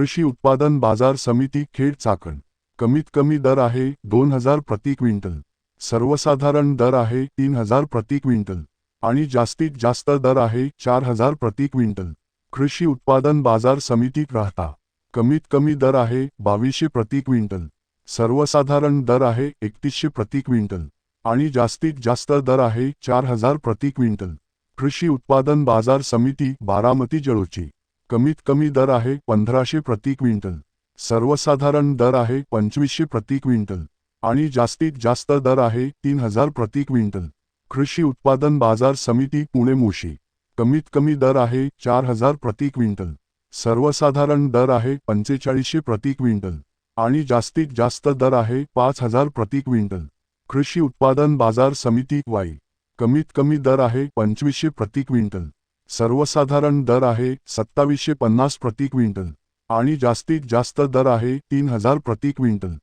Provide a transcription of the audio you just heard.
कृषी उत्पादन बाजार समिती खेड चाकण. कमीत कमी दर आहे दोन हजार प्रति क्विंटल. सर्वसाधारण दर आहे तीन हजार प्रति क्विंटल. आणि जास्तीत जास्त दर आहे चार हजार प्रति क्विंटल. कृषी उत्पादन बाजार समिती राहता कमीत कमी दर आहे बावीसशे प्रति क्विंटल. सर्वसाधारण दर आहे एकतीसशे प्रति क्विंटल. आणि जास्तीत जास्त दर आहे चार हजार प्रति क्विंटल. कृषी उत्पादन बाजार समिती बारामती जळोची कमीत कमी दर आहे पंधराशे प्रति क्विंटल. सर्वसाधारण दर आहे पंचवीसशे प्रति क्विंटल. आणि जास्तीत जास्त दर आहे तीन हजार प्रति क्विंटल. कृषी उत्पादन बाजार समिती पुणे मुशी. कमीत कमी दर आहे चार हजार प्रति क्विंटल. सर्वसाधारण दर आहे पंचेचाळीसशे प्रति क्विंटल. आणि जास्तीत जास्त दर आहे पाच हजार प्रति क्विंटल. कृषी उत्पादन बाजार समिती वाई. कमीत कमी दर आहे पंचवीसशे प्रति क्विंटल. सर्वसाधारण दर आहे सत्तावीसशे पन्नास प्रति क्विंटल आणि जास्तीत जास्त दर आहे तीन हजार प्रति क्विंटल.